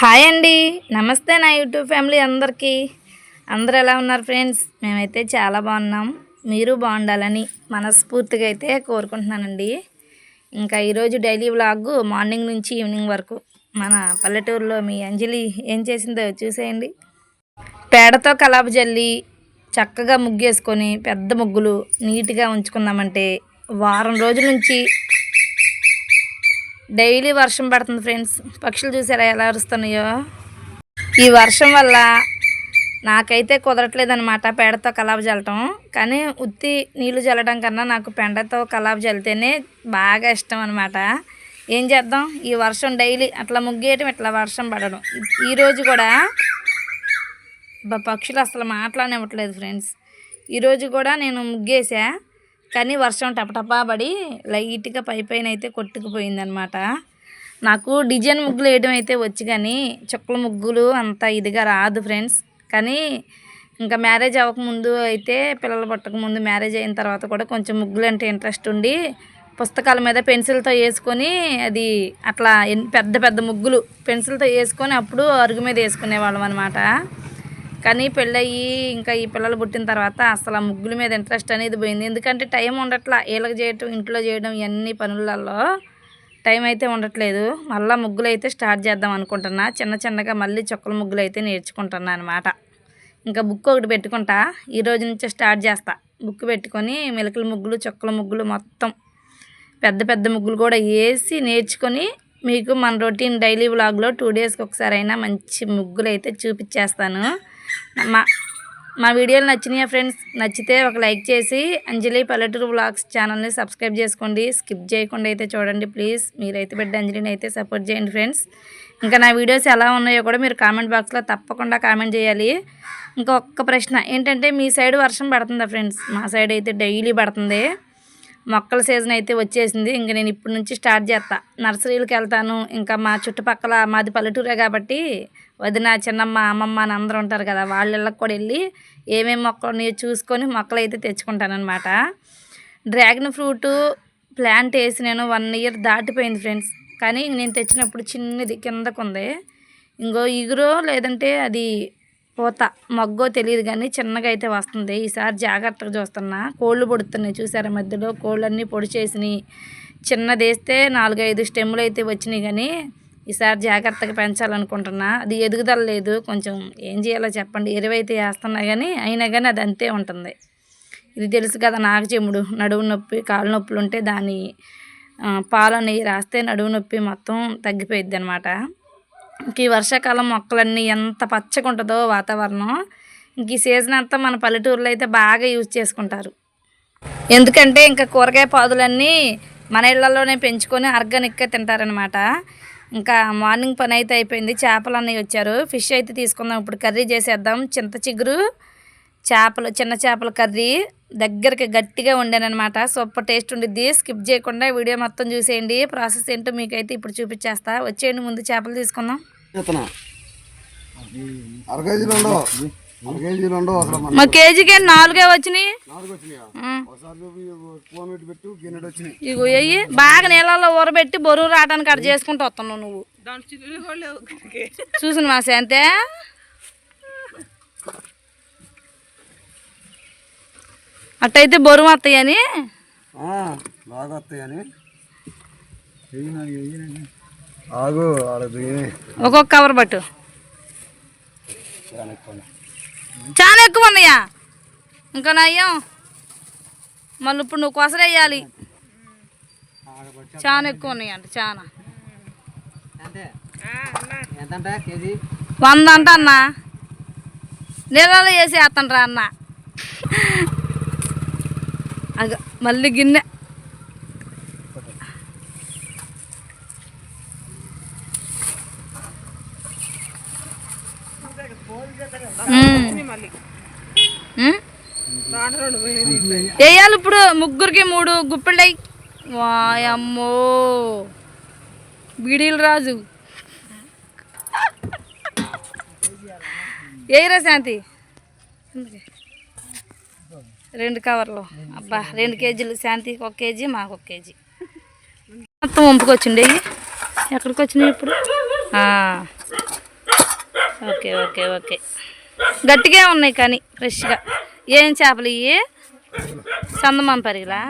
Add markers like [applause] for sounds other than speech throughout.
Hi అండి. నమస్తే నా యూట్యూబ్ ఫ్యామిలీ అందరికీ. అందరు ఎలా ఉన్నారు ఫ్రెండ్స్? మేమైతే చాలా బాగున్నాం. మీరు బాగుండాలని మనస్ఫూర్తిగా అయితే కోరుకుంటున్నానండి. ఇంకా ఈరోజు డైలీ వ్లాగ్ మార్నింగ్ నుంచి ఈవినింగ్ వరకు మన పల్లెటూరులో మీ అంజలి ఏం చేసిందో చూసేయండి. పేడతో కలాపు జల్లి చక్కగా ముగ్గేసుకొని పెద్ద ముగ్గులు నీట్గా ఉంచుకున్నామంటే వారం రోజుల నుంచి డైలీ వర్షం పడుతుంది ఫ్రెండ్స్. పక్షులు చూసారా ఎలా అరుస్తున్నాయో? ఈ వర్షం వల్ల నాకైతే కుదరట్లేదనమాట పేడతో కలాబ్ చల్లటం కానీ ఉత్తి నీళ్ళు చల్లడం కన్నా నాకు పెండతో కలాబ్ చల్లితేనే బాగా ఇష్టం అనమాట ఏం చేద్దాం? ఈ వర్షం డైలీ అట్లా ముగ్గేయటం ఇట్లా వర్షం పడడం. ఈరోజు కూడా పక్షులు అసలు మాట్లాడనివ్వట్లేదు ఫ్రెండ్స్. ఈరోజు కూడా నేను ముగ్గేసా. కానీ వర్షం టపటపా పడి లైట్గా పై పైన అయితే కొట్టుకుపోయిందనమాట నాకు డిజైన్ ముగ్గులు వేయడం అయితే వచ్చి కానీ చుక్కల ముగ్గులు అంత ఇదిగా రాదు ఫ్రెండ్స్. కానీ ఇంకా మ్యారేజ్ అవ్వకముందు అయితే పిల్లలు పట్టకముందు మ్యారేజ్ అయిన తర్వాత కూడా కొంచెం ముగ్గులు అంటే ఇంట్రెస్ట్ ఉండి పుస్తకాల మీద పెన్సిల్తో వేసుకొని అది అట్లా పెద్ద పెద్ద ముగ్గులు పెన్సిల్తో వేసుకొని అప్పుడు అరుగు మీద వేసుకునేవాళ్ళం అనమాట కానీ పెళ్ళయి ఇంకా ఈ పిల్లలు పుట్టిన తర్వాత అసలు ఆ ముగ్గుల మీద ఇంట్రెస్ట్ అనేది పోయింది. ఎందుకంటే టైం ఉండట్లా వీళ్ళకి చేయటం ఇంట్లో చేయడం ఇవన్నీ పనులలో టైం అయితే ఉండట్లేదు. మళ్ళీ ముగ్గులు అయితే స్టార్ట్ చేద్దాం అనుకుంటున్నా. చిన్న చిన్నగా మళ్ళీ చుక్కల ముగ్గులు అయితే నేర్చుకుంటున్నా అనమాట ఇంకా బుక్ ఒకటి పెట్టుకుంటా. ఈ రోజు నుంచే స్టార్ట్ చేస్తా. బుక్ పెట్టుకొని మెలకల ముగ్గులు చుక్కల ముగ్గులు మొత్తం పెద్ద పెద్ద ముగ్గులు కూడా వేసి నేర్చుకొని మీకు మన రొటీన్ డైలీ వ్లాగ్లో టూ డేస్కి ఒకసారి అయినా మంచి ముగ్గులు అయితే చూపించేస్తాను. మా మా వీడియోలు నచ్చినాయా ఫ్రెండ్స్? నచ్చితే ఒక లైక్ చేసి అంజలి పల్లెటూరు వ్లాగ్స్ ఛానల్ని సబ్స్క్రైబ్ చేసుకోండి. స్కిప్ చేయకుండా అయితే చూడండి ప్లీజ్. మీరైతే బిడ్డ అంజలిని అయితే సపోర్ట్ చేయండి ఫ్రెండ్స్. ఇంకా నా వీడియోస్ ఎలా ఉన్నాయో కూడా మీరు కామెంట్ బాక్స్లో తప్పకుండా కామెంట్ చేయాలి. ఇంకా ఒక్క ప్రశ్న ఏంటంటే మీ సైడ్ వర్షం పడుతుందా ఫ్రెండ్స్? మా సైడ్ అయితే డైలీ పడుతుంది. మొక్కల సీజన్ అయితే వచ్చేసింది. ఇంక నేను ఇప్పటి నుంచి స్టార్ట్ చేస్తా. నర్సరీలకు వెళ్తాను. ఇంకా మా చుట్టుపక్కల మాది పల్లెటూరే కాబట్టి వదిన చిన్నమ్మ అమ్మమ్మ అని అందరూ ఉంటారు కదా వాళ్ళ ఇళ్ళకి కూడా వెళ్ళి ఏమేమి మొక్కలు చూసుకొని మొక్కలు అయితే తెచ్చుకుంటానమాట డ్రాగన్ ఫ్రూట్ ప్లాంట్ వేసి నేను వన్ ఇయర్ దాటిపోయింది ఫ్రెండ్స్. కానీ నేను తెచ్చినప్పుడు చిన్నది కిందకు ఉంది ఇంకో ఇగురో లేదంటే అది పోత. మగ్గో తెలియదు కానీ చిన్నగా అయితే వస్తుంది. ఈసారి జాగ్రత్తగా చూస్తున్నా. కోళ్ళు పొడుతున్నాయి చూసారా మధ్యలో? కోళ్ళన్నీ పొడి చేసినాయి. చిన్నది వేస్తే నాలుగైదు స్టెమ్లు అయితే వచ్చినాయి కానీ ఈసారి జాగ్రత్తగా పెంచాలనుకుంటున్నా. అది ఎదుగుదల లేదు. కొంచెం ఏం చేయాలో చెప్పండి. ఎరువైతే వేస్తున్నా కానీ అయినా కానీ అది అంతే ఉంటుంది. ఇది తెలుసు కదా నాకు నడువు నొప్పి కాలు నొప్పులు ఉంటే దాని ఆ, పాలు నెయ్యి రాస్తే నడువు నొప్పి మొత్తం తగ్గిపోయిద్ది అనమాట ఈ వర్షాకాలం మొక్కలన్నీ ఎంత పచ్చగా ఉంటుందో వాతావరణం. ఇంక ఈ సీజన్ అంతా మన పల్లెటూరులో అయితే బాగా యూజ్ చేసుకుంటారు. ఎందుకంటే ఇంకా కూరగాయ పాదులన్నీ మన ఇళ్ళలోనే పెంచుకొని ఆర్గానిక్గా తింటారనమాట ఇంకా మార్నింగ్ పని అయితే అయిపోయింది. చేపలు అన్నీ వచ్చారు. ఫిష్ అయితే తీసుకుందాం. ఇప్పుడు కర్రీ చేసేద్దాం. చింత చిగురు చేపలు చిన్న చేపల కర్రీ దగ్గరికి గట్టిగా ఉండేనమాట సూపర్ టేస్ట్ ఉండిద్ది. స్కిప్ చేయకుండా వీడియో మొత్తం చూసేయండి. ప్రాసెస్ ఏంటో మీకైతే ఇప్పుడు చూపించేస్తా. వచ్చేయండి ముందు చేపలు తీసుకుందాం. ఇతను. అర కేజీలు ఉండవు. అర కేజీలు ఉండవు అసలు మన మా కేజీకి నాలుగే వచ్చినాయి? నాలుగు వచ్చినాయా? ఆ. ఒకసారి చూపి ఫోన్ పెట్టి పెట్టు గిన్నెడు వచ్చినాయి. ఇగో అయ్యి బాగా నీళ్ళల్లో ఊరబెట్టి బరువు రావడానికి అక్కడ చేసుకుంటూ వస్తున్నావు నువ్వు. చూసిన మా శాంతే అట్టయితే బరువు వస్తాయని? ఆ, బాగా వస్తాయి అని ఆగు ఒక్కొక్క కవర్ పట్టు. చాలా ఎక్కువ ఉన్నాయా. ఇంకా నయ్యం. మళ్ళీ ఇప్పుడు నువ్వు కొసరేయాలి చాలా ఎక్కువ ఉన్నాయి అంట చాలా వంద అంట అన్న. నీళ్ళలో వేసి వేస్తాను రా అన్న. అగ మళ్ళీ గిన్నె. వేయాలి ఇప్పుడు ముగ్గురికి మూడు గుప్పెళ్ళయి. వాయమ్మో బీడీలు రాజు. ఏయిరా శాంతి. రెండు కవర్లు. అబ్బా రెండు కేజీలు. శాంతికి ఒక కేజీ మాకు ఒక కేజీ. మొత్తం వంపుకొచ్చిండే ఎక్కడికి వచ్చినాయి ఇప్పుడు? Okay okay okay. గట్టిగా ఉన్నాయి కానీ ఫ్రెష్గా. ఏం చేపలు ఇవి చందమామ పరిగిలా?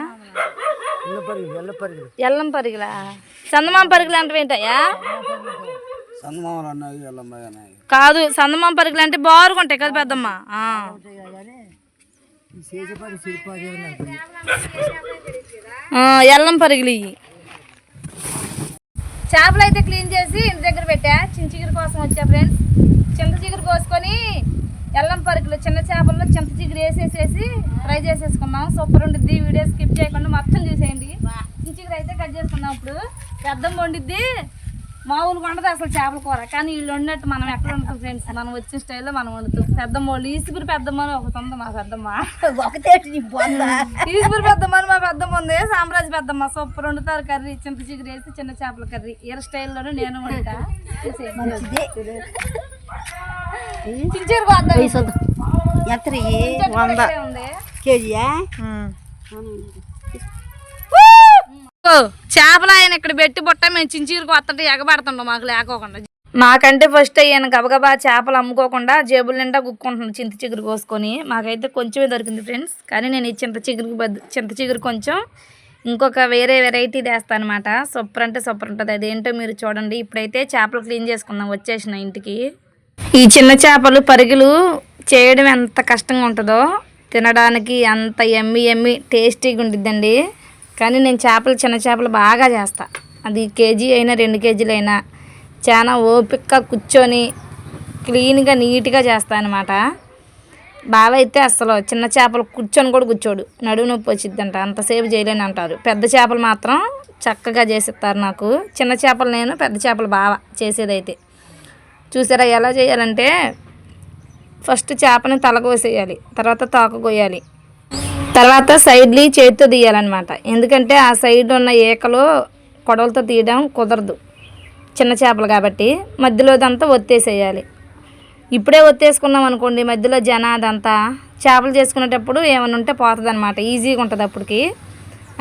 ఎల్లం పరిగిలా? చందమామ పరిగిలు అంటే ఏంటయ్యా? కాదు చందమామ పరిగిలు అంటే బారుగా ఉంటాయి కదా పెద్దమ్మ. ఎల్లం పరిగిలు ఇవి చేపలు అయితే క్లీన్ చేసి ఇంటి దగ్గర పెట్టా. చింత చిగురు కోసం వచ్చా ఫ్రెండ్స్. చింత చిగురు కోసుకొని ఎల్లం పరుగులు చిన్న చేపల్లో చింత చిగురు వేసేసేసి ఫ్రై చేసేసుకున్నాం సూపర్ ఉండిద్ది. వీడియో స్కిప్ చేయకుండా మొత్తం చూసేయండి. చింత చిగురు అయితే కట్ చేసుకున్నాం ఇప్పుడు. పెద్దం వండిద్ది. మామూలుగా ఉండదు అసలు చేపల కూర. కానీ వీళ్ళు వండినట్టు మనం ఎక్కడ వండుతాం ఫ్రెండ్స్ మనం వచ్చిన స్టైల్లో మనం వండుతాం. పెద్దమ్మ వాళ్ళు ఈసుగురు పెద్దమ్మ అని ఒకటి ఉంది మా పెద్దమ్మ. ఈసుగురు పెద్దమ్మ అని మా పెద్దమ్మ ఉంది. సామ్రాజ్య పెద్దమ్మ. సూపర్ వండుతారు కర్రీ. చింత చిగురు వేసి చిన్న చేపల కర్రీ. ఈర స్టైల్లోనే నేను వండుతా. వంద. ఉంది. కేజీయా? చేపలు ఆయన ఇక్కడ పెట్టి బుట్ట మేము చించీరు కొత్తటి ఎగబడుతుండం మాకు లేకోకుండా. మాకంటే ఫస్ట్ అయ్యాను గబగబా చేపలు అమ్ముకోకుండా జేబుల నిండా గుక్కుంటున్నాను చింత చిగురు కోసుకొని. మాకైతే కొంచెమే దొరికింది ఫ్రెండ్స్ కానీ నేను ఈ చింత చిగురికి చింత చిగురు కొంచెం ఇంకొక వేరే వెరైటీ వేస్తాను అనమాట సూపర్ అంటే సూపర్ ఉంటుంది అదేంటో మీరు చూడండి. ఇప్పుడైతే చేపలు క్లీన్ చేసుకుందాం వచ్చేసిన ఇంటికి. ఈ చిన్న చేపలు పరుగులు చేయడం ఎంత కష్టంగా ఉంటుందో తినడానికి అంత ఎమ్మి ఎమ్మి టేస్టీగా ఉంటుందండి కానీ నేను చేపలు చిన్న చేపలు బాగా చేస్తా. అది కేజీ అయినా రెండు కేజీలు అయినా చాలా ఓపికగా కూర్చొని క్లీన్గా నీట్గా చేస్తాను అనమాట బావ అయితే అసలు చిన్న చేపలు కూర్చొని కూడా కూర్చోడు. నడువు నొప్పి వచ్చిద్దంట. అంతసేపు చేయలేని అంటారు. పెద్ద చేపలు మాత్రం చక్కగా చేసిస్తారు నాకు. చిన్న చేపలు నేను పెద్ద చేపలు బావ చేసేదైతే. చూసారా ఎలా చేయాలంటే ఫస్ట్ చేపని తల కోసేయాలి. తర్వాత తోక తర్వాత సైడ్లీ చేతితో తీయాలన్నమాట. ఎందుకంటే ఆ సైడ్ ఉన్న ఏకలు కొడవలతో తీయడం కుదరదు. చిన్న చేపలు కాబట్టి మధ్యలోదంతా ఒత్తేసేయాలి. ఇప్పుడే ఒత్తేసుకున్నాం అనుకోండి మధ్యలో జన అదంతా చేపలు చేసుకునేటప్పుడు ఏమైనా ఉంటే పోతుంది అనమాట ఈజీగా ఉంటుంది అప్పటికి.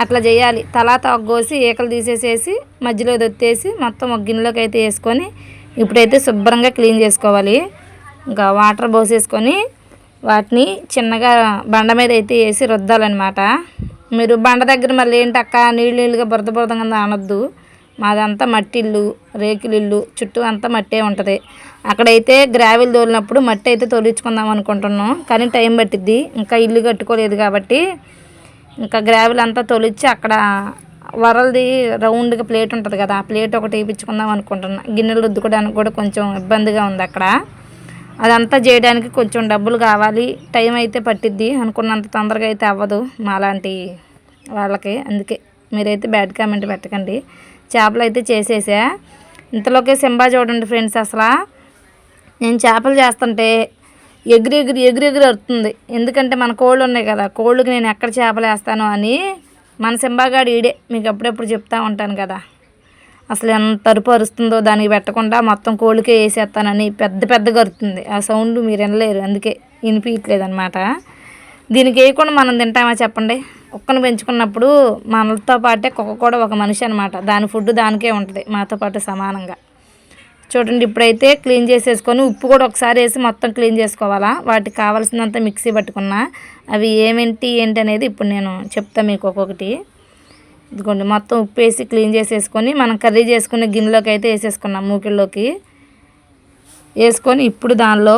అట్లా చేయాలి. తలా తగ్గోసి ఈకలు ఏకలు తీసేసేసి మధ్యలో ఒత్తేసి మొత్తం ఒక గిన్నెలోకి అయితే వేసుకొని ఇప్పుడైతే శుభ్రంగా క్లీన్ చేసుకోవాలి. ఇంకా వాటర్ పోసేసుకొని వాటిని చిన్నగా బండ మీద అయితే వేసి రుద్దాలన్నమాట. మీరు బండ దగ్గర మళ్ళీ ఏంటి అక్క నీళ్ళు నీళ్ళుగా బురద బురదంగా అనొద్దు మాదంతా మట్టి ఇల్లు చుట్టూ అంతా మట్టే ఉంటుంది. అక్కడైతే గ్రావెల్ తోలినప్పుడు మట్టి అయితే తోలించుకుందాం అనుకుంటున్నాం. కానీ టైం పట్టిద్ది. ఇంకా ఇల్లు కట్టుకోలేదు కాబట్టి ఇంకా గ్రావెల్ అంతా తొలిచి అక్కడ వరల్ది రౌండ్గా ప్లేట్ ఉంటుంది కదా ఆ ప్లేట్ ఒకటి వేయించుకుందాం అనుకుంటున్నాను గిన్నెలు రుద్దుకోవడానికి కూడా కొంచెం ఇబ్బందిగా ఉంది అక్కడ. అదంతా చేయడానికి కొంచెం డబ్బులు కావాలి. టైం అయితే పట్టిద్ది. అనుకున్నంత తొందరగా అయితే అవ్వదు మాలాంటి వాళ్ళకి. అందుకే మీరైతే బ్యాడ్ కామెంట్ పెట్టకండి. చేపలు అయితే చేసేసా. ఇంతలోకే సింబా చూడండి ఫ్రెండ్స్ అసలు. నేను చేపలు చేస్తుంటే ఎగిరి ఎగిరి ఎగిరి ఎగిరి వస్తుంది ఎందుకంటే మన కోళ్ళు ఉన్నాయి కదా కోళ్ళకి నేను ఎక్కడ చేపలు వేస్తాను అని మన సింబాగాడు ఈడే. మీకు అప్పుడప్పుడు చెప్తా ఉంటాను కదా. అసలు ఎంత అరుపు అరుస్తుందో దానికి పెట్టకుండా మొత్తం కోళ్ళకే వేసేస్తానని పెద్ద పెద్దగా అరుతుంది. ఆ సౌండ్ మీరు వినలేరు అందుకే వినిపించట్లేదు అనమాట దీనికి వేయకుండా మనం తింటామా చెప్పండి? కుక్కను పెంచుకున్నప్పుడు మనతో పాటే కుక్క కూడా ఒక మనిషి అనమాట దాని ఫుడ్ దానికే ఉంటుంది మాతో పాటు సమానంగా. చూడండి ఇప్పుడైతే క్లీన్ చేసేసుకొని ఉప్పు కూడా ఒకసారి వేసి మొత్తం క్లీన్ చేసుకోవాలా? వాటికి కావాల్సినంత మిక్సీ పట్టుకున్నా అవి ఏమేంటి ఏంటి అనేది ఇప్పుడు నేను చెప్తా మీకు ఒక్కొక్కటి. ఇదిగోండి మొత్తం ఉప్పు వేసి క్లీన్ చేసేసుకొని మనం కర్రీ చేసుకునే గిన్నెలోకి అయితే వేసేసుకున్నాం మూకిళ్ళలోకి. వేసుకొని ఇప్పుడు దానిలో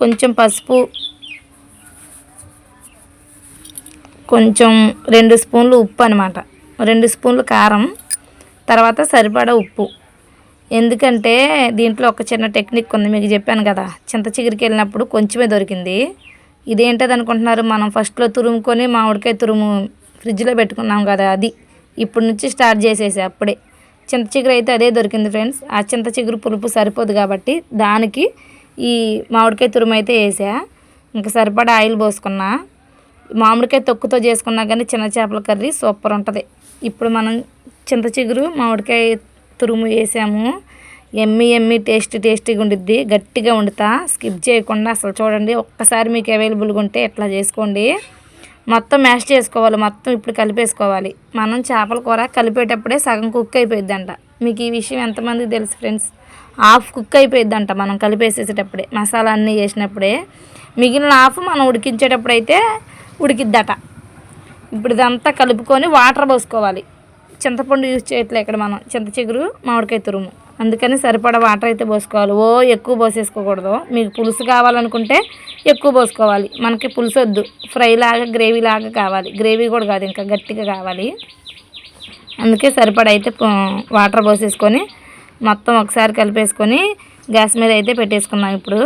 కొంచెం పసుపు కొంచెం రెండు స్పూన్లు ఉప్పు అనమాట రెండు స్పూన్లు కారం తర్వాత సరిపడా ఉప్పు. ఎందుకంటే దీంట్లో ఒక చిన్న టెక్నిక్ ఉంది మీకు చెప్పాను కదా. చింత చిగురికి వెళ్ళినప్పుడు కొంచెమే దొరికింది. ఇదేంటది అనుకుంటున్నారు? మనం ఫస్ట్లో తురుముకొని మామిడికాయ తురుము ఫ్రిడ్జ్లో పెట్టుకున్నాం కదా అది. ఇప్పుడు నుంచి స్టార్ట్ చేసేసి అప్పుడే. చింత చిగురు అయితే అదే దొరికింది ఫ్రెండ్స్. ఆ చింత చిగురు పులుపు సరిపోదు కాబట్టి దానికి ఈ మామిడికాయ తురుము అయితే వేసా. ఇంకా సరిపడా ఆయిల్ పోసుకున్నా. మామిడికాయ తొక్కుతో చేసుకున్నా కానీ చిన్న చేపల కర్రీ సూపర్ ఉంటుంది. ఇప్పుడు మనం చింత చిగురు మామిడికాయ తురుము వేసాము. ఎమ్మి ఎమ్మి టేస్ట్ టేస్టీగా ఉండిద్ది. గట్టిగా వండుతా. స్కిప్ చేయకుండా అసలు చూడండి. ఒక్కసారి మీకు అవైలబుల్గా ఉంటే ఇట్లా చేసుకోండి. మొత్తం మ్యాష్ చేసుకోవాలి మొత్తం ఇప్పుడు కలిపేసుకోవాలి. మనం చేపల కూర కలిపేటప్పుడే సగం కుక్ అయిపోయిద్దంట. మీకు ఈ విషయం ఎంతమందికి తెలుసు ఫ్రెండ్స్ హాఫ్ కుక్ అయిపోయిద్దంట మనం కలిపేసేసేటప్పుడే మసాలా అన్నీ వేసినప్పుడే. మిగిలిన హాఫ్ మనం ఉడికించేటప్పుడు అయితే ఉడికిద్దట. ఇప్పుడు ఇదంతా కలుపుకొని వాటర్ పోసుకోవాలి. చింతపండు యూజ్ చేయట్లే ఇక్కడ మనం. చింత చిగురు మామిడికాయ తురుము. అందుకని సరిపడా వాటర్ అయితే పోసుకోవాలి. ఓ ఎక్కువ పోసేసుకోకూడదు. మీకు పులుసు కావాలనుకుంటే ఎక్కువ పోసుకోవాలి. మనకి పులుసు వద్దు. ఫ్రై లాగా గ్రేవీ లాగా కావాలి. గ్రేవీ కూడా కాదు ఇంకా గట్టిగా కావాలి. అందుకే సరిపడా అయితే వాటర్ పోసేసుకొని మొత్తం ఒకసారి కలిపేసుకొని గ్యాస్ మీద అయితే పెట్టేసుకున్నాం ఇప్పుడు.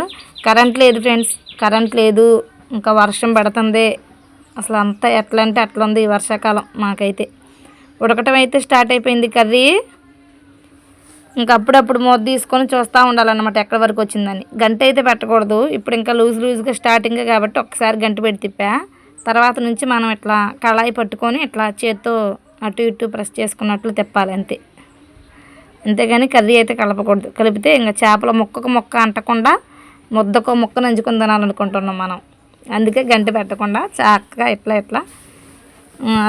కరెంట్ లేదు ఫ్రెండ్స్. కరెంట్ లేదు. ఇంకా వర్షం పడుతుంది. అసలు అంతా ఎట్లా అంటే అట్లా ఉంది ఈ వర్షాకాలం మాకైతే. ఉడకటం అయితే స్టార్ట్ అయిపోయింది కర్రీ. ఇంకా అప్పుడప్పుడు మూత తీసుకొని చూస్తూ ఉండాలన్నమాట ఎక్కడి వరకు వచ్చిందని. గంట అయితే పెట్టకూడదు. ఇప్పుడు ఇంకా లూజ్ లూజ్గా స్టార్టింగ్ కాబట్టి ఒకసారి గంట పెట్టి తిప్పా. తర్వాత నుంచి మనం ఇట్లా కళాయి పట్టుకొని ఇట్లా చేత్తో అటు ఇటు ప్రెస్ చేసుకున్నట్లు తిప్పాలి అంతే. అంతేగాని కర్రీ అయితే కలపకూడదు. కలిపితే ఇంకా చేపల ముక్కకు ముక్క అంటకుండా ముద్దకు ముక్క నంచుకుని తినాలనుకుంటున్నాం మనం. అందుకే గంట పెట్టకుండా చక్కగా ఇట్లా ఇట్లా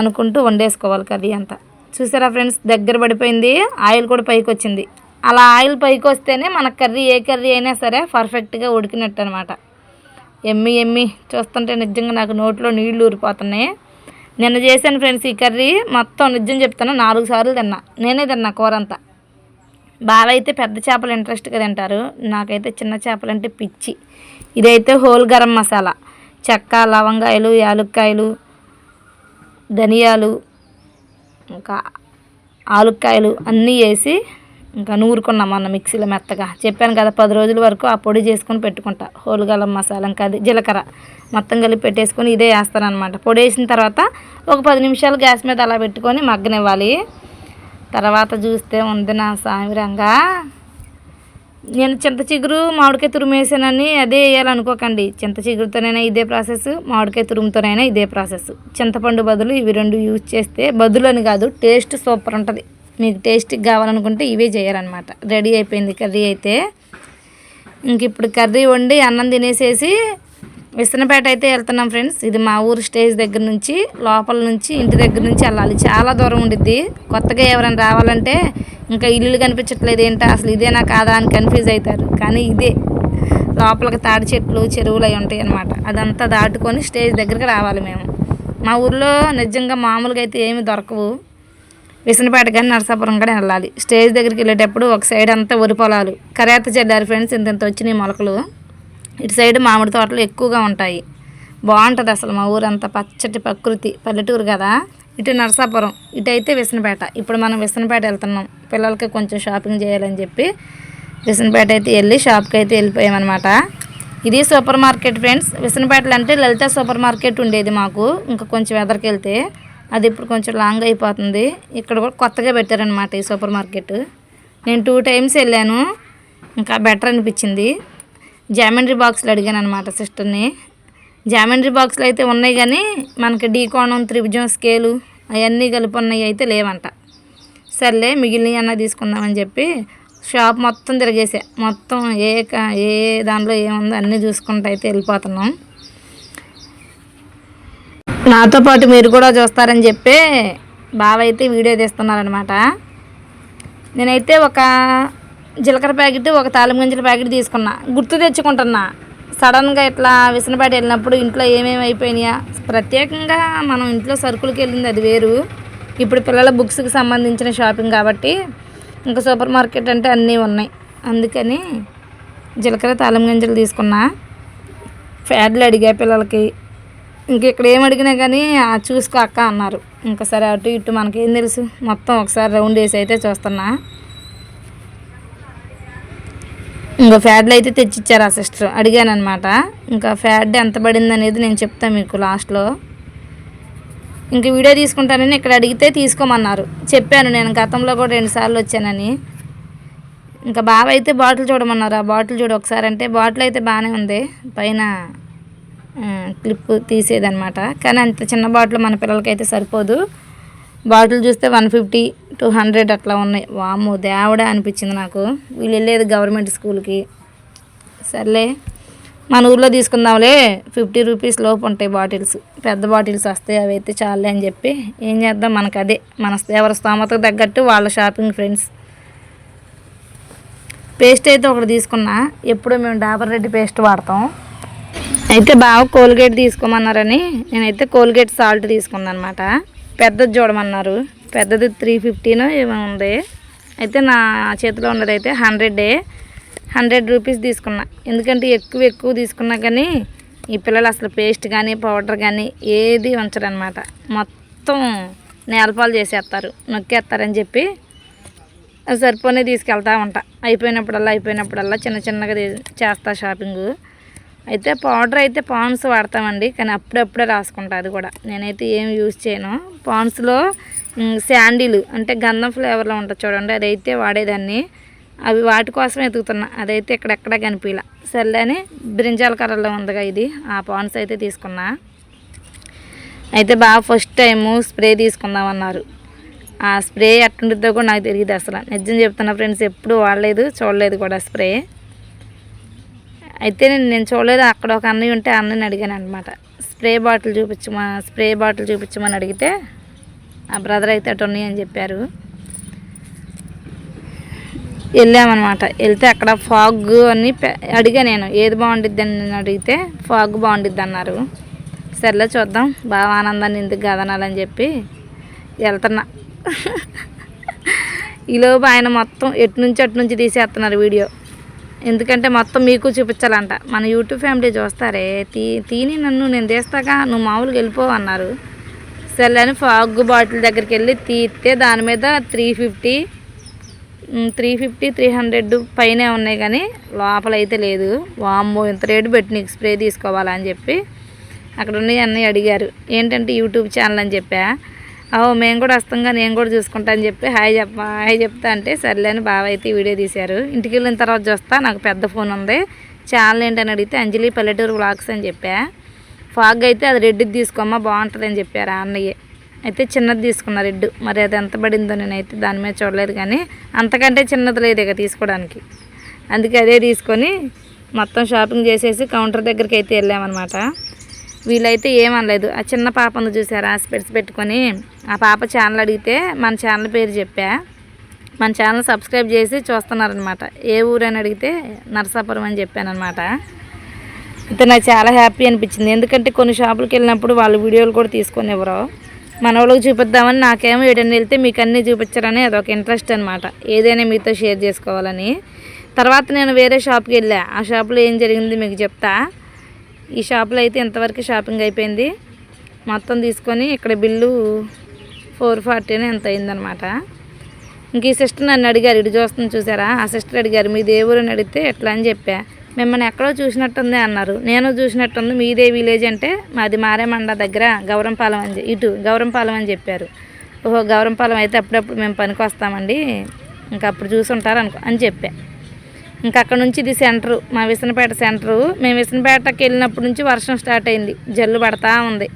అనుకుంటూ వండేసుకోవాలి కర్రీ అంతా. చూసారా ఫ్రెండ్స్? దగ్గర పడిపోయింది. ఆయిల్ కూడా పైకి వచ్చింది అలా ఆయిల్ పైకి వస్తేనే మన కర్రీ ఏ కర్రీ అయినా సరే పర్ఫెక్ట్గా ఉడికినట్టు అనమాట ఎమ్మి ఎమ్మి చూస్తుంటే నిజంగా నాకు నోట్లో నీళ్ళు ఊరిపోతున్నాయి. నిన్న చేశాను ఫ్రెండ్స్ ఈ కర్రీ. మొత్తం నిజం చెప్తాను నాలుగు సార్లు తిన్నా. నేనే తిన్నా కూర అంతా బాగా అయితే పెద్ద చేపలు ఇంట్రెస్ట్గా తింటారు. నాకైతే చిన్న చేపలు అంటే పిచ్చి. ఇదైతే హోల్ గరం మసాలా. చెక్క లవంగాయలు యాలుక్కాయలు ధనియాలు ఇంకా ఆలుక్కాయలు అన్నీ వేసి ఇంకా నూరుకున్నాం అన్న మిక్సీలో మెత్తగా. చెప్పాను కదా పది రోజుల వరకు ఆ పొడి చేసుకొని పెట్టుకుంటా. హోలుగలం మసాలా ఇంకా అది జీలకర్ర మొత్తం కలిపి పెట్టేసుకొని ఇదే వేస్తాను అనమాట పొడి వేసిన తర్వాత ఒక పది నిమిషాలు గ్యాస్ మీద అలా పెట్టుకొని మగ్గనివ్వాలి. తర్వాత చూస్తే ఉంది నా సామిరంగా. నేను చింత చిగురు మామిడికాయ తురుమేసానని అదే వేయాలనుకోకండి. చింత చిగురుతోనైనా ఇదే ప్రాసెస్ మామిడికాయ తురుముతోనైనా ఇదే ప్రాసెస్. చింతపండు బదులు ఇవి రెండు యూజ్ చేస్తే బదులు అని కాదు టేస్ట్ సూపర్ ఉంటుంది. మీకు టేస్ట్కి కావాలనుకుంటే ఇవే చేయాలన్నమాట. రెడీ అయిపోయింది కర్రీ అయితే. ఇంక ఇప్పుడు కర్రీ వండి అన్నం తినేసేసి విసనపేట అయితే వెళ్తున్నాం ఫ్రెండ్స్. ఇది మా ఊరు స్టేజ్ దగ్గర నుంచి లోపల నుంచి ఇంటి దగ్గర నుంచి వెళ్ళాలి. చాలా దూరం ఉండిద్ది. కొత్తగా ఎవరైనా రావాలంటే ఇంకా ఇల్లులు కనిపించట్లేదు ఏంటో? అసలు ఇదేనా కాదా అని కన్ఫ్యూజ్ అవుతారు. కానీ ఇదే. లోపలికి తాడి చెట్లు చెరువులు అవి ఉంటాయి అనమాట అదంతా దాటుకొని స్టేజ్ దగ్గరికి రావాలి మేము. మా ఊర్లో నిజంగా మామూలుగా అయితే ఏమి దొరకవు. విసనపేట కానీ నరసాపురం కానీ వెళ్ళాలి. స్టేజ్ దగ్గరికి వెళ్ళేటప్పుడు ఒక సైడ్ అంతా వరి పొలాలు. కరేత చెల్లారు ఫ్రెండ్స్ ఇంత ఇంత వచ్చినాయి మొలకలు. ఇటు సైడ్ మామిడి తోటలు ఎక్కువగా ఉంటాయి. బాగుంటుంది అసలు మా ఊరంతా పచ్చటి ప్రకృతి. పల్లెటూరు కదా. ఇటు నరసాపురం ఇటు అయితే విసనపేట. ఇప్పుడు మనం విసనపేట వెళ్తున్నాం. పిల్లలకి కొంచెం షాపింగ్ చేయాలని చెప్పి విసనపేట అయితే వెళ్ళి షాప్కి అయితే వెళ్ళిపోయామన్నమాట. ఇది సూపర్ మార్కెట్ ఫ్రెండ్స్. విసనపేటలో అంటే లలిత సూపర్ మార్కెట్ ఉండేది మాకు. ఇంకా కొంచెం ఎదరికి వెళ్తే అది ఇప్పుడు కొంచెం లాంగ్ అయిపోతుంది. ఇక్కడ కూడా కొత్తగా పెట్టారనమాట ఈ సూపర్ మార్కెట్. నేను టూ టైమ్స్ వెళ్ళాను. ఇంకా బెటర్ అనిపించింది. జామెంట్రీ బాక్స్లు అడిగాను అనమాట సిస్టర్ని. జామెంట్రీ బాక్స్లు అయితే ఉన్నాయి కానీ మనకి డీకోణం త్రిభుజం స్కేలు అవన్నీ కలిపి ఉన్నాయి అయితే లేవంట. సర్లే మిగిలినవి అన్న తీసుకుందామని చెప్పి షాప్ మొత్తం తిరిగేసా. మొత్తం ఏ క- ఏ దానిలో ఏముందో అన్నీ చూసుకుంటూ అయితే వెళ్ళిపోతున్నాం. నాతో పాటు మీరు కూడా చూస్తారని చెప్పి బావ అయితే వీడియో తీస్తున్నారనమాట నేనైతే ఒక జీలకర్ర ప్యాకెట్ ఒక తాలిం గింజల ప్యాకెట్ తీసుకున్నా. గుర్తు తెచ్చుకుంటున్నా. సడన్గా ఇట్లా విసనపేట వెళ్ళినప్పుడు ఇంట్లో ఏమేమి అయిపోయినాయా? ప్రత్యేకంగా మనం ఇంట్లో సరుకులకి వెళ్ళింది అది వేరు. ఇప్పుడు పిల్లల బుక్స్కి సంబంధించిన షాపింగ్ కాబట్టి ఇంకా సూపర్ మార్కెట్ అంటే అన్నీ ఉన్నాయి. అందుకని జీలకర్ర తాలిం గింజలు తీసుకున్నా. ఫ్యాడ్లు అడిగా పిల్లలకి. ఇంక ఇక్కడ ఏం అడిగినా కానీ "ఆ, చూసుకో అక్క అన్నారు. ఇంకా సరే అటు ఇటు మనకేం తెలుసు? మొత్తం ఒకసారి రౌండ్ వేసి అయితే చూస్తున్నా. ఇంకా ఫ్యాడ్లు అయితే తెచ్చిచ్చారు ఆ సిస్టర్. అడిగాను అనమాట ఇంకా ఫ్యాడ్ ఎంత పడింది అనేది నేను చెప్తాను మీకు లాస్ట్లో. ఇంక వీడియో తీసుకుంటానని ఇక్కడ అడిగితే తీసుకోమన్నారు. చెప్పాను నేను గతంలో కూడా రెండుసార్లు వచ్చానని. ఇంకా బావ అయితే బాటిల్ చూడమన్నారు. ఆ బాటిల్ చూడు ఒకసారి అంటే బాటిల్ అయితే బాగానే ఉంది. పైన క్లిప్ తీసేదనమాట కానీ అంత చిన్న బాటిల్ మన పిల్లలకైతే సరిపోదు. బాటిల్ చూస్తే వన్ ఫిఫ్టీ టూ హండ్రెడ్ అట్లా ఉన్నాయి. వామ్మో దేవుడే అనిపించింది నాకు. వీళ్ళు వెళ్ళేది గవర్నమెంట్ స్కూల్కి. సర్లే మన ఊర్లో తీసుకుందాంలే. ఫిఫ్టీ రూపీస్ లోపు ఉంటాయి బాటిల్స్. పెద్ద బాటిల్స్ వస్తాయి అవి అయితే చాలే అని చెప్పి ఏం చేద్దాం? మనకు అదే మన ఎవరి స్తోమతకు తగ్గట్టు వాళ్ళ షాపింగ్ ఫ్రెండ్స్. పేస్ట్ అయితే ఒకటి తీసుకున్నా. ఎప్పుడూ మేము డాబర్ రెడ్డి పేస్ట్ వాడతాం. అయితే బాగా కోల్గేట్ తీసుకోమన్నారని నేనైతే కోల్గేట్ సాల్ట్ తీసుకున్నాను అనమాట పెద్దది చూడమన్నారు. పెద్దది త్రీ ఫిఫ్టీనో ఏమో ఉంది. అయితే నా చేతిలో ఉన్నది అయితే హండ్రెడే హండ్రెడ్ రూపీస్ తీసుకున్నా. ఎందుకంటే ఎక్కువ ఎక్కువ తీసుకున్నా కానీ ఈ పిల్లలు అసలు పేస్ట్ కానీ పౌడర్ కానీ ఏది ఉంచరనమాట మొత్తం నేలపాలు చేసేస్తారు. నొక్కేస్తారని చెప్పి అది సరిపోనే తీసుకెళ్తా ఉంటా. అయిపోయినప్పుడల్లా అయిపోయినప్పుడల్లా చిన్న చిన్నగా చేస్తా షాపింగు అయితే పౌడర్ అయితే పాన్స్ వాడతామండి కానీ అప్పుడప్పుడే రాసుకుంటా అది కూడా. నేనైతే ఏం యూజ్ చేయను. పాన్స్లో శాండిల్ అంటే గంధం ఫ్లేవర్లో ఉంటుంది చూడండి అదైతే వాడేదాన్ని. అవి వాటి కోసం ఎదుగుతున్నా అదైతే ఇక్కడెక్కడ కనిపించలే సర్లే అని బ్రింజాల కలర్లో ఉందిగా ఇది ఆ పాన్స్ అయితే తీసుకున్నా. అయితే బాగా ఫస్ట్ టైము స్ప్రే తీసుకుందామన్నారు. ఆ స్ప్రే ఎట్టుండిద్దో కూడా నాకు తెలియదు అసలు. నిజం చెప్తున్నా ఫ్రెండ్స్ ఎప్పుడు వాడలేదు చూడలేదు కూడా స్ప్రే. అయితే నేను నేను చూడలేదు. అక్కడ ఒక అన్నయ్య ఉంటే ఆ అన్నయ్యని అడిగాను అనమాట స్ప్రే బాటిల్ చూపించమా స్ప్రే బాటిల్ చూపించమని అడిగితే ఆ బ్రదర్ అయితే అటు ఉన్నాయి అని చెప్పారు. వెళ్ళామన్నమాట. వెళ్తే అక్కడ ఫాగ్ అని అడిగా నేను ఏది బాగుండిద్ది అని నేను అడిగితే ఫాగ్ బాగుండిద్ది అన్నారు. సర్లే చూద్దాం. బాగా ఆనందాన్ని ఎందుకు కదనాలని చెప్పి వెళ్తున్నా. [laughs] ఈలోపు ఆయన మొత్తం ఎటు నుంచి అటు నుంచి తీసేస్తున్నారు వీడియో. ఎందుకంటే మొత్తం మీకు చూపించాలంట. మన యూట్యూబ్ ఫ్యామిలీ చూస్తారే తీ తీని నన్ను నేను తీస్తాగా నువ్వు మామూలుగా వెళ్ళిపోవు అన్నారు. సర్లే అని ఫాగ్ బాటిల్ దగ్గరికి వెళ్ళి తీస్తే దాని మీద three fifty three fifty three hundred పైనే ఉన్నాయి కానీ లోపల అయితే లేదు. వామ్మో ఇంత రేటు పెట్టి నీకు స్ప్రే తీసుకోవాలని చెప్పి అక్కడ ఉన్నాయి అన్నీ అడిగారు. ఏంటంటే యూట్యూబ్ ఛానల్ అని చెప్పా. ఓ మేము కూడా వస్తాంగా నేను కూడా చూసుకుంటా అని చెప్పి హాయ్ చెప్ప హాయ్ చెప్తా అంటే సర్లే అని బావ అయితే వీడియో తీశారు. ఇంటికి వెళ్ళిన తర్వాత చూస్తా నాకు పెద్ద ఫోన్ ఉంది. ఛానల్ ఏంటని అడిగితే అంజలి పల్లెటూరు వ్లాగ్స్ అని చెప్పా. ఫాగ్ అయితే అది రెడ్డిది తీసుకోమ్మా బాగుంటుంది అని చెప్పారు ఆ అన్నయ్య. అయితే చిన్నది తీసుకున్నా రెడ్ మరి అది ఎంత పడిందో నేనైతే దాని మీద చూడలేదు కానీ అంతకంటే చిన్నది లేదు ఇక తీసుకోవడానికి. అందుకే అదే తీసుకొని మొత్తం షాపింగ్ చేసేసి కౌంటర్ దగ్గరికి అయితే వెళ్ళామన్నమాట. వీళ్ళైతే ఏమనలేదు ఆ చిన్న పాపను చూసారా? స్పెట్స్ పెట్టుకొని. ఆ పాప ఛానల్ అడిగితే మన ఛానల్ పేరు చెప్పా. మన ఛానల్ సబ్స్క్రైబ్ చేసి చూస్తున్నారనమాట. ఏ ఊరు అని అడిగితే నరసాపురం అని చెప్పానమాట అయితే నాకు చాలా హ్యాపీ అనిపించింది. ఎందుకంటే కొన్ని షాపులకు వెళ్ళినప్పుడు వాళ్ళు వీడియోలు కూడా తీసుకొని ఎవరో. మన వాళ్ళకి చూపిద్దామని నాకేమో ఏడని వెళ్తే మీకు అన్నీ చూపించారని అదొక ఇంట్రెస్ట్ అనమాట. ఏదైనా మీతో షేర్ చేసుకోవాలని. తర్వాత నేను వేరే షాప్కి వెళ్ళా. ఆ షాప్లో ఏం జరిగింది మీకు చెప్తా? ఈ షాప్లో అయితే ఇంతవరకు షాపింగ్ అయిపోయింది. మొత్తం తీసుకొని ఇక్కడ బిల్లు ఫోర్ ఫార్టీ ఎంత అయిందనమాట ఇంక ఈ సిస్టర్ నన్ను అడిగారు ఇటు చూస్తుంది చూసారా? ఆ సిస్టర్ అడిగారు మీ ఏ అని అడిగితే ఎట్లా అని చెప్పా. మిమ్మల్ని ఎక్కడో చూసినట్టుంది అన్నారు. నేను చూసినట్టుంది మీదే విలేజ్ అంటే మాది మారేమండ దగ్గర గౌరంపాలెం అని ఇటు గౌరంపాలెం అని చెప్పారు. ఓహో గౌరంపాలెం అయితే అప్పుడప్పుడు మేము పనికి వస్తామండి ఇంకా అప్పుడు చూసుంటారు అనుకో అని చెప్పా. ఇంకా అక్కడ నుంచి ఇది సెంటరు మా విసనపేట సెంటరు. మేము విసనపేటకి వెళ్ళినప్పటి నుంచి వర్షం స్టార్ట్ అయింది. జల్లు పడతా ఉంది.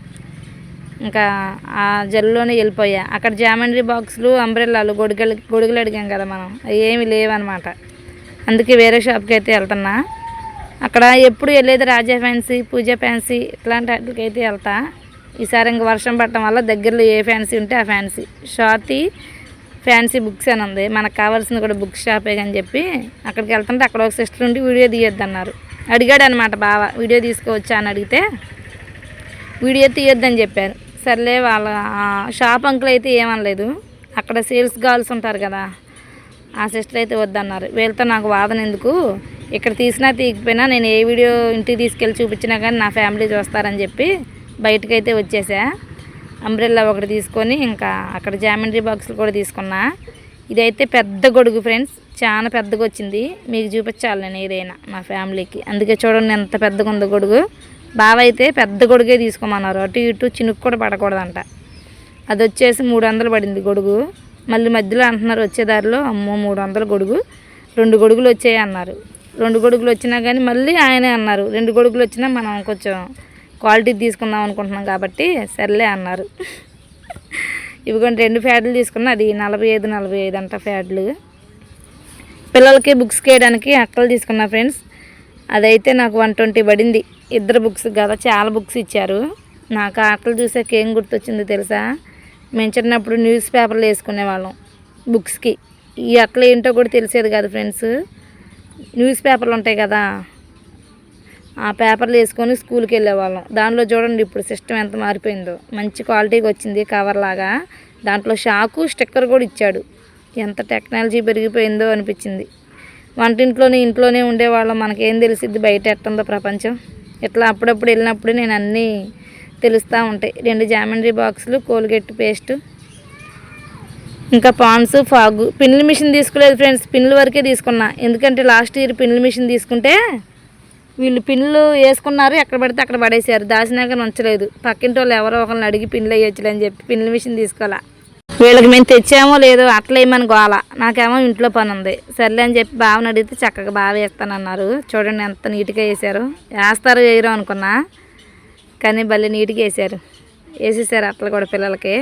ఇంకా ఆ జల్లులోనే వెళ్ళిపోయా. అక్కడ జామెంట్రీ బాక్సులు అంబ్రెల్లాలు గొడుగలు గొడుగులు అడిగాం కదా మనం. అవి ఏమి లేవన్నమాట. అందుకే వేరే షాప్కి అయితే వెళ్తున్నా. అక్కడ ఎప్పుడు వెళ్ళేది రాజా ఫ్యాన్సీ పూజ ఫ్యాన్సీ ఇట్లాంటి వాటికి అయితే వెళ్తా. ఈసారి ఇంక వర్షం పడటం వల్ల దగ్గరలో ఏ ఫ్యాన్సీ ఉంటే ఆ ఫ్యాన్సీ. షార్తి ఫ్యాన్సీ బుక్స్ అని ఉంది. మనకు కావాల్సింది కూడా బుక్ షాపే అని చెప్పి అక్కడికి వెళ్తుంటే అక్కడ ఒక సిస్టర్ ఉండి వీడియో తీయొద్దు అన్నారు అడిగాడు అనమాట బావ వీడియో తీసుకోవచ్చా? అని అడిగితే వీడియో తీయొద్దని చెప్పారు. సర్లే వాళ్ళ షాప్ అంకుల్ అయితే ఏమనలేదు. అక్కడ సేల్స్ గర్ల్స్ ఉంటారు కదా ఆ సిస్టర్ అయితే వద్దన్నారు. వీళ్ళతో నాకు వాదన ఎందుకు? ఇక్కడ తీసినా తీయకపోయినా నేను ఏ వీడియో ఇంటికి తీసుకెళ్ళి చూపించినా కానీ నా ఫ్యామిలీ చూస్తారని చెప్పి బయటకైతే వచ్చేసా. అంబ్రెల్లా ఒకటి తీసుకొని ఇంకా అక్కడ జామెంట్రీ బాక్సులు కూడా తీసుకున్నా. ఇదైతే పెద్ద గొడుగు ఫ్రెండ్స్ చాలా పెద్దగా వచ్చింది. మీకు చూపించాలి నేను ఏదైనా మా ఫ్యామిలీకి. అందుకే చూడండి ఎంత పెద్దగా ఉందో గొడుగు. బావ అయితే పెద్ద గొడుగే తీసుకోమన్నారు. అటు ఇటు చినుకు కూడా పడకూడదంట. అది వచ్చేసి మూడు వందలు పడింది గొడుగు. మళ్ళీ మధ్యలో అంటున్నారు వచ్చే దారిలో అమ్మో మూడు వందల గొడుగు. రెండు గొడుగులు వచ్చాయి అన్నారు. రెండు గొడుగులు వచ్చినా కానీ మళ్ళీ ఆయనే అన్నారు. రెండు గొడుగులు వచ్చినా మనం కొంచెం క్వాలిటీ తీసుకుందాం అనుకుంటున్నాం కాబట్టి సర్లే అన్నారు. ఇవిగోండి రెండు ఫ్యాడ్లు తీసుకున్నా అది నలభై ఐదు నలభై ఐదు అంట ఫ్యాడ్లు. పిల్లలకి బుక్స్ వేయడానికి అక్కలు తీసుకున్నా ఫ్రెండ్స్. అదైతే నాకు వన్ ట్వంటీ పడింది. ఇద్దరు బుక్స్ కదా చాలా బుక్స్ ఇచ్చారు. నాకు అక్కలు చూసాక ఏం గుర్తొచ్చిందో తెలుసా? మేము చిన్నప్పుడు న్యూస్ పేపర్లు వేసుకునేవాళ్ళం బుక్స్కి. ఈ అక్కలు ఏంటో కూడా తెలిసేది కాదు ఫ్రెండ్స్. న్యూస్ పేపర్లు ఉంటాయి కదా ఆ పేపర్లు వేసుకొని స్కూల్కి వెళ్ళేవాళ్ళం. దానిలో చూడండి ఇప్పుడు సిస్టమ్ ఎంత మారిపోయిందో. మంచి క్వాలిటీకి వచ్చింది కవర్ లాగా. దాంట్లో షాకు స్టిక్కర్ కూడా ఇచ్చాడు. ఎంత టెక్నాలజీ పెరిగిపోయిందో అనిపించింది. వంటింట్లోనే ఇంట్లోనే ఉండేవాళ్ళం. మనకేం తెలిసిద్ది బయట ఎట్టుందో ప్రపంచం. ఇట్లా అప్పుడప్పుడు వెళ్ళినప్పుడు నేను అన్నీ తెలుస్తూ ఉంటాయి. రెండు జామెంట్రీ బాక్సులు కోల్గేట్ పేస్ట్ ఇంకా పాన్స్ ఫాగు. పిన్నుల మిషన్ తీసుకోలేదు ఫ్రెండ్స్. పిన్నుల వరకే తీసుకున్నా. ఎందుకంటే లాస్ట్ ఇయర్ పిన్నుల మిషన్ తీసుకుంటే వీళ్ళు పిన్లు వేసుకున్నారు ఎక్కడ పడితే అక్కడ పడేసారు దాచినాక ఉంచలేదు. పక్కింటి వాళ్ళు ఎవరో ఒకరిని అడిగి పిన్లు వేయొచ్చులే అని చెప్పి పిన్ల మిషన్ తీసుకోవాలా. వీళ్ళకి మేము తెచ్చామో లేదో అట్లేమని గోల. నాకేమో ఇంట్లో పని ఉంది. సర్లే అని చెప్పి బావని అడిగితే చక్కగా బాగా వేస్తానన్నారు. చూడండి ఎంత నీట్గా వేసారు వేస్తారు వేయరు అనుకున్నా కానీ భలే నీట్గా వేసారు వేసేసారు అట్లా కూడా పిల్లలకి.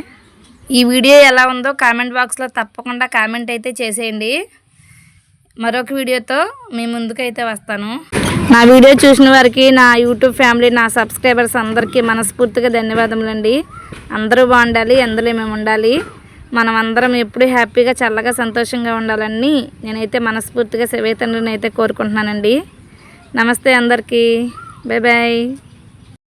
ఈ వీడియో ఎలా ఉందో కామెంట్ బాక్స్లో తప్పకుండా కామెంట్ అయితే చేసేయండి. మరొక వీడియోతో మీ ముందుకైతే వస్తాను. నా వీడియో చూసిన వారికి నా యూట్యూబ్ ఫ్యామిలీ నా సబ్స్క్రైబర్స్ అందరికీ మనస్ఫూర్తిగా ధన్యవాదములండి. అందరూ బాగుండాలి అందులో మేము ఉండాలి. మనం అందరం ఎప్పుడు హ్యాపీగా చల్లగా సంతోషంగా ఉండాలని నేనైతే మనస్ఫూర్తిగా శివేతండ్రిని అయితే కోరుకుంటున్నానండి. నమస్తే అందరికీ. Bye bye